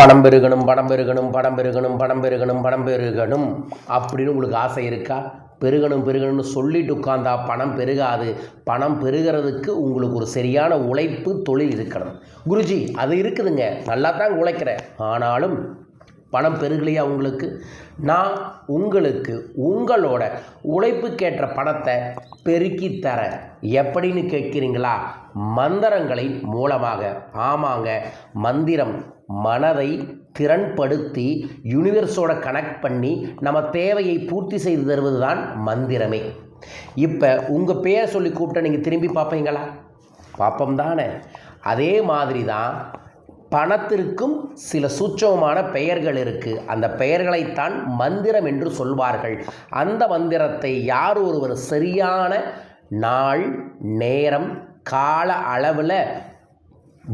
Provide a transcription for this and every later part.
பணம் பெருகணும் பணம் பெருகணும் பணம் பெருகணும் பணம் பெருகணும் பணம் பெருகணும் அப்படின்னு உங்களுக்கு ஆசை இருக்கா? பெருகணும் பெருகணும்னு சொல்லிட்டு உட்காந்தா பணம் பெருகாது. பணம் பெருகிறதுக்கு உங்களுக்கு ஒரு சரியான உழைப்பு தொழில் இருக்கணும். குருஜி அது இருக்குதுங்க. நல்லா தான் உழைக்கிறேன் ஆனாலும் பணம் பெருகலையா உங்களுக்கு? நான் உங்களுக்கு உங்களோட உழைப்புக்கேற்ற பணத்தை பெருக்கி தரேன் எப்படின்னு கேட்குறீங்களா? மந்திரங்களை மூலமாக. ஆமாங்க மந்திரம் மனதை திறன்படுத்தி யூனிவர்ஸோட கனெக்ட் பண்ணி நம்ம தேவையை பூர்த்தி செய்து தருவது தான் மந்திரமே. இப்போ உங்கள் பேர் சொல்லி கூப்பிட்ட நீங்கள் திரும்பி பார்ப்பீங்களா? பார்ப்போம் தானே அதே மாதிரி தான் பணத்திற்கும் சில சூட்சமமான பெயர்கள் இருக்குது அந்த பெயர்களைத்தான் மந்திரம் என்று சொல்வார்கள். அந்த மந்திரத்தை யார் ஒருவர் சரியான நாள் நேரம் கால அளவில்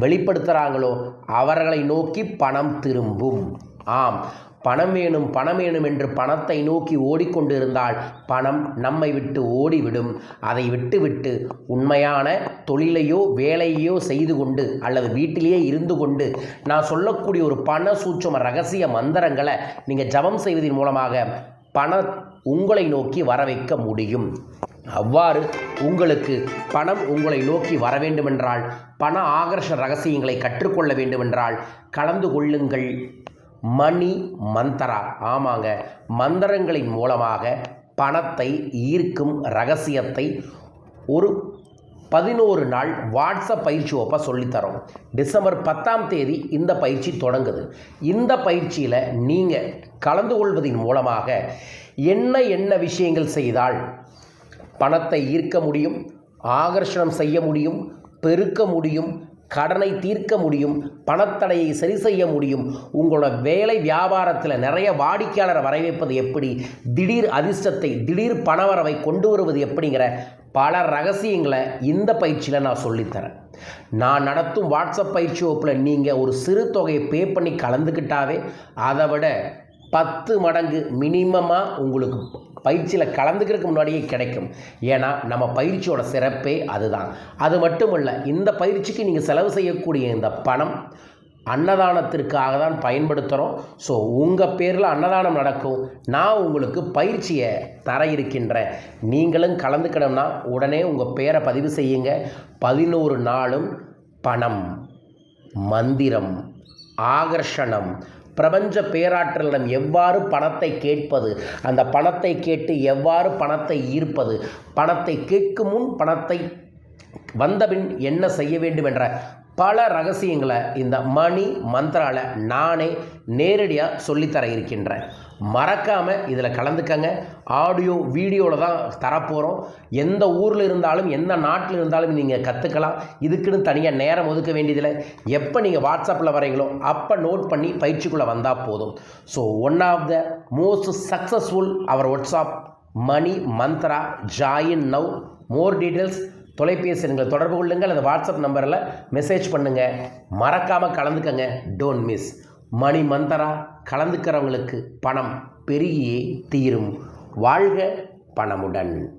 வெளிப்படுத்துகிறாங்களோ அவர்களை நோக்கி பணம் திரும்பும். ஆம். பணம் வேணும் பணம் வேணும் என்று பணத்தை நோக்கி ஓடிக்கொண்டிருந்தால் பணம் நம்மை விட்டு ஓடிவிடும். அதை விட்டுவிட்டு உண்மையான தொழிலையோ வேலையோ செய்து கொண்டு அல்லது வீட்டிலேயே இருந்து கொண்டு நான் சொல்லக்கூடிய ஒரு பண சூட்சம ரகசிய மந்திரங்களை நீங்கள் ஜபம் செய்வதன் மூலமாக பண உங்களை நோக்கி வர வைக்க முடியும். அவ்வாறு உங்களுக்கு பணம் உங்களை நோக்கி வர வேண்டுமென்றால் பண ஆகர்ஷ ரகசியங்களை கற்றுக்கொள்ள வேண்டுமென்றால் கலந்து கொள்ளுங்கள். மணி மந்தரா. ஆமாங்க. மந்திரங்களின் மூலமாக பணத்தை ஈர்க்கும் ரகசியத்தை ஒரு பதினோரு நாள் வாட்ஸ்அப் பயிற்சி ஒப்ப சொல்லித்தரோம். டிசம்பர் பத்தாம் தேதி இந்த பயிற்சி தொடங்குது. இந்த பயிற்சியில் நீங்கள் கலந்து கொள்வதன் மூலமாக என்ன என்ன விஷயங்கள் செய்தால் பணத்தை ஈர்க்க முடியும் ஆகர்ஷணம் செய்ய முடியும் பெருக்க முடியும் கடனை தீர்க்க முடியும் பணத்தடையை சரி செய்ய முடியும் உங்களோட வேலை வியாபாரத்தில் நிறைய வாடிக்கையாளரை வரவேற்பது எப்படி திடீர் அதிர்ஷ்டத்தை திடீர் பணவரவை கொண்டு வருவது எப்படிங்கிற பல ரகசியங்களை இந்த பயிற்சியில் நான் சொல்லித்தரேன். நான் நடத்தும் வாட்ஸ்அப் பயிற்சி வகுப்பில் நீங்கள் ஒரு சிறு தொகையை பே பண்ணி கலந்துக்கிட்டாவே அதை விட பத்து மடங்கு மினிமமாக உங்களுக்கு பயிற்சியில் கலந்துக்கிறதுக்கு முன்னாடியே கிடைக்கும். ஏன்னா நம்ம பயிற்சியோட சிறப்பே அதுதான். அது மட்டும் இல்லை இந்த பயிற்சிக்கு நீங்கள் செலவு செய்யக்கூடிய இந்த பணம் அன்னதானத்திற்காக தான் பயன்படுத்துகிறோம் ஸோ உங்கள் பேரில் அன்னதானம் நடக்கும். நான் உங்களுக்கு பயிற்சியை தர இருக்கின்றேன். நீங்களும் கலந்துக்கணும்னா உடனே உங்கள் பேரை பதிவு செய்யுங்க. பதினோரு நாளும் பணம் மந்திரம் ஆகர்ஷணம் பிரபஞ்ச பேராற்றலிடம் எவ்வாறு பணத்தை கேட்பது? அந்த பணத்தை கேட்டு எவ்வாறு பணத்தை ஈர்ப்பது? பணத்தை கேட்கும் முன் பணத்தை வந்தபின் என்ன செய்ய வேண்டும் என்ற பல ரகசியங்களை இந்த மணி மந்திரால நானே நேரடியாக சொல்லித்தர இருக்கின்றேன். மறக்காமல் இதில் கலந்துக்கங்க. ஆடியோ வீடியோவில் தான் தரப்போகிறோம் எந்த ஊரில் இருந்தாலும் எந்த நாட்டில் இருந்தாலும் நீங்கள் கற்றுக்கலாம் இதுக்குன்னு தனியாக நேரம் ஒதுக்க வேண்டியதில்லை. எப்போ நீங்கள் வாட்ஸ்அப்பில் வரீங்களோ அப்போ நோட் பண்ணி பயிற்சிக்குள்ளே வந்தால் போதும். So one of the most successful our WhatsApp money Mantra join now more details தொலைபேசி எண்களை தொடர்பு கொள்ளுங்கள். அந்த வாட்ஸ்அப் நம்பரில் மெசேஜ் பண்ணுங்கள் மறக்காமல் கலந்துக்கங்க. டோன்ட் மிஸ் மணி மந்தரா கலந்துக்கிறவங்களுக்கு பணம் பெருகியே தீரும். வாழ்க பணமுடன்.